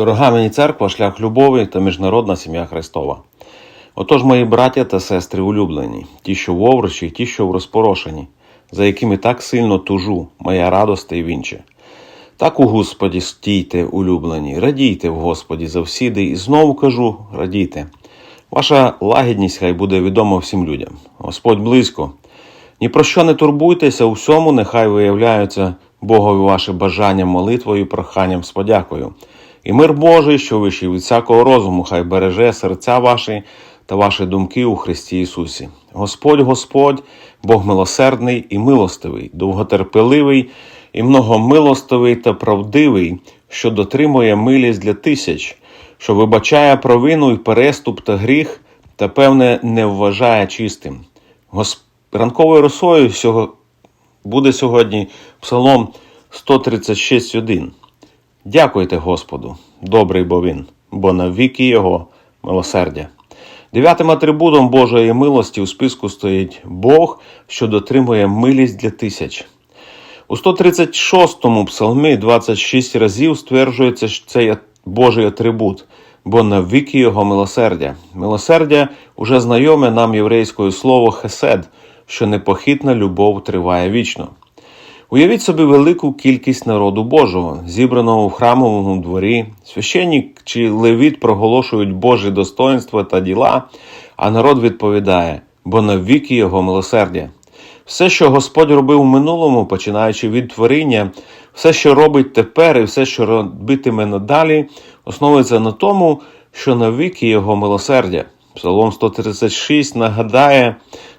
Дорога мені церква, шлях любові та міжнародна сім'я Христова. Отож, мої браття та сестри улюблені, ті, що в овручі, ті, що в розпорошенні, за якими так сильно тужу, моя радость і вінче. Так у Господі стійте, улюблені, радійте в Господі завсіди, і знову кажу, радійте. Ваша лагідність хай буде відома всім людям. Господь близько. Ні про що не турбуйтеся, у всьому нехай виявляються Богові ваші бажання молитвою, проханням з подякою. І мир Божий, що вищий від всякого розуму, хай береже серця ваші та ваші думки у Христі Ісусі. Господь, Господь, Бог милосердний і милостивий, довготерпеливий і многомилостивий та правдивий, що дотримує милість для тисяч, що вибачає провину і переступ та гріх, та певне не вважає чистим. Гос... Ранковою росою сього... буде сьогодні Псалом 136.1. Дякуйте Господу, добрий бо він, бо навіки Його милосердя. Дев'ятим атрибутом Божої милості у списку стоїть Бог, що дотримує милість для тисяч. У 136-му псалмі 26 разів стверджується що цей Божий атрибут, бо навіки Його милосердя. Милосердя уже знайоме нам єврейською слово хесед, що непохитна любов триває вічно. Уявіть собі велику кількість народу Божого, зібраного в храмовому дворі. Священник чи левіт проголошують Божі достоинства та діла, а народ відповідає, бо навіки його милосердя. Все, що Господь робив у минулому, починаючи від творіння, все, що робить тепер, і все, що робитиме надалі, основується на тому, що навіки його милосердя. Псалом 136 нагадає,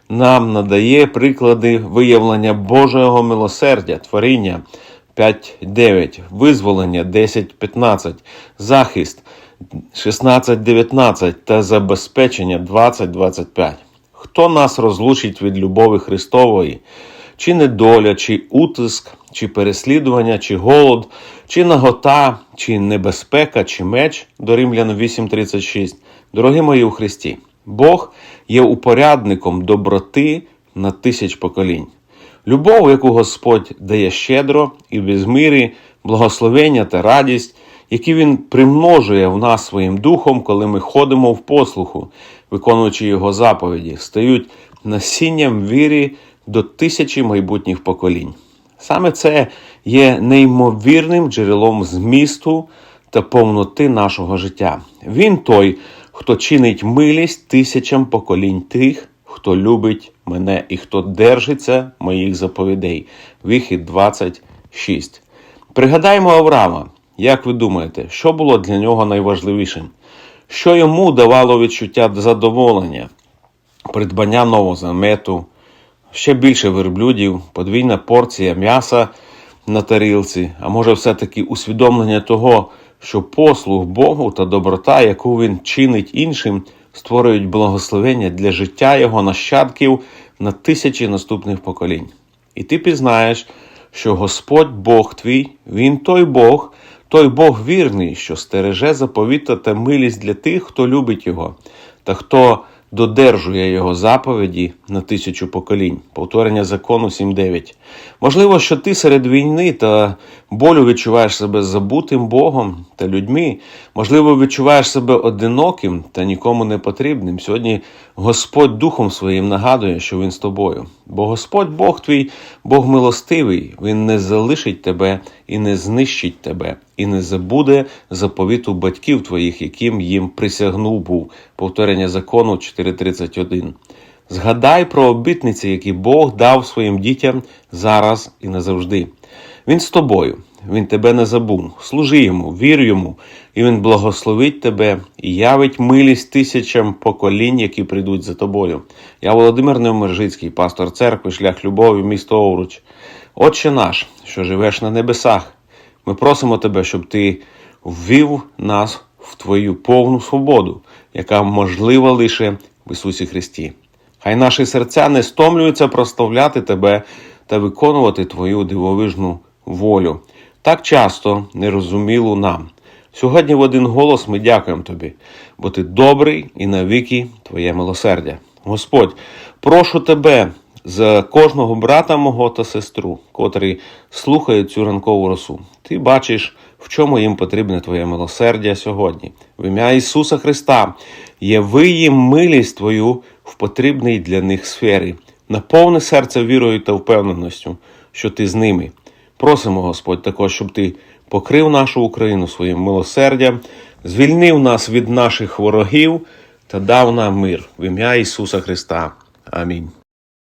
нам надає приклади виявлення Божого милосердя, творіння 5.9, визволення 10.15, захист 16.19 та забезпечення 20.25. Хто нас розлучить від любові Христової? Чи недоля, чи утиск, чи переслідування, чи голод, чи нагота, чи небезпека, чи меч до Римлян 8.36. Дорогі мої у Христі, Бог є упорядником доброти на тисяч поколінь. Любов, яку Господь дає щедро і без мірі, благословення та радість, які Він примножує в нас своїм духом, коли ми ходимо в послуху, виконуючи Його заповіді, стають насінням віри до тисячі майбутніх поколінь. Саме це є неймовірним джерелом змісту та повноти нашого життя. Він той, хто чинить милість тисячам поколінь тих, хто любить мене і хто держиться моїх заповідей. Вихід 26. Пригадаємо Авраама. Як ви думаєте, що було для нього найважливішим? Що йому давало відчуття задоволення, придбання нового замету, ще більше верблюдів, подвійна порція м'яса на тарілці, а може, все-таки усвідомлення того, що послуг Богу та доброта, яку він чинить іншим, створюють благословення для життя його нащадків на тисячі наступних поколінь. І ти пізнаєш, що Господь Бог твій, Він той Бог, той Бог вірний, що стереже заповіта та милість для тих, хто любить Його, та хто додержує Його заповіді на тисячу поколінь. Повторення закону 7.9. Можливо, що ти серед війни та болю відчуваєш себе забутим Богом та людьми. Можливо, відчуваєш себе одиноким та нікому не потрібним. Сьогодні Господь Духом своїм нагадує, що Він з тобою. Бо Господь Бог твій, Бог милостивий, Він не залишить тебе і не знищить тебе, і не забуде заповіту батьків твоїх, яким їм присягнув був. Повторення закону 4.31. Згадай про обітниці, які Бог дав своїм дітям зараз і назавжди. Він з тобою, Він тебе не забув. Служи йому, вір йому, і Він благословить тебе і явить милість тисячам поколінь, які прийдуть за тобою. Я Володимир Невмержицький, пастор церкви, шлях любові, місто Овруч. Отче наш, що живеш на небесах, ми просимо тебе, щоб ти ввів нас в твою повну свободу, яка можлива лише в Ісусі Христі. Хай наші серця не стомлюються прославляти тебе та виконувати твою дивовижну волю, так часто нерозумілу нам. Сьогодні в один голос ми дякуємо тобі, бо ти добрий і навіки Твоє милосердя. Господь, прошу тебе, з кожного брата мого та сестру, котрі слухають цю ранкову росу. Ти бачиш, в чому їм потрібне Твоє милосердя сьогодні. В ім'я Ісуса Христа яви їм милість Твою в потрібній для них сфері. Наповни серце вірою та впевненістю, що ти з ними. Просимо, Господь, також, щоб ти покрив нашу Україну своїм милосердям, звільнив нас від наших ворогів та дав нам мир в ім'я Ісуса Христа. Амінь.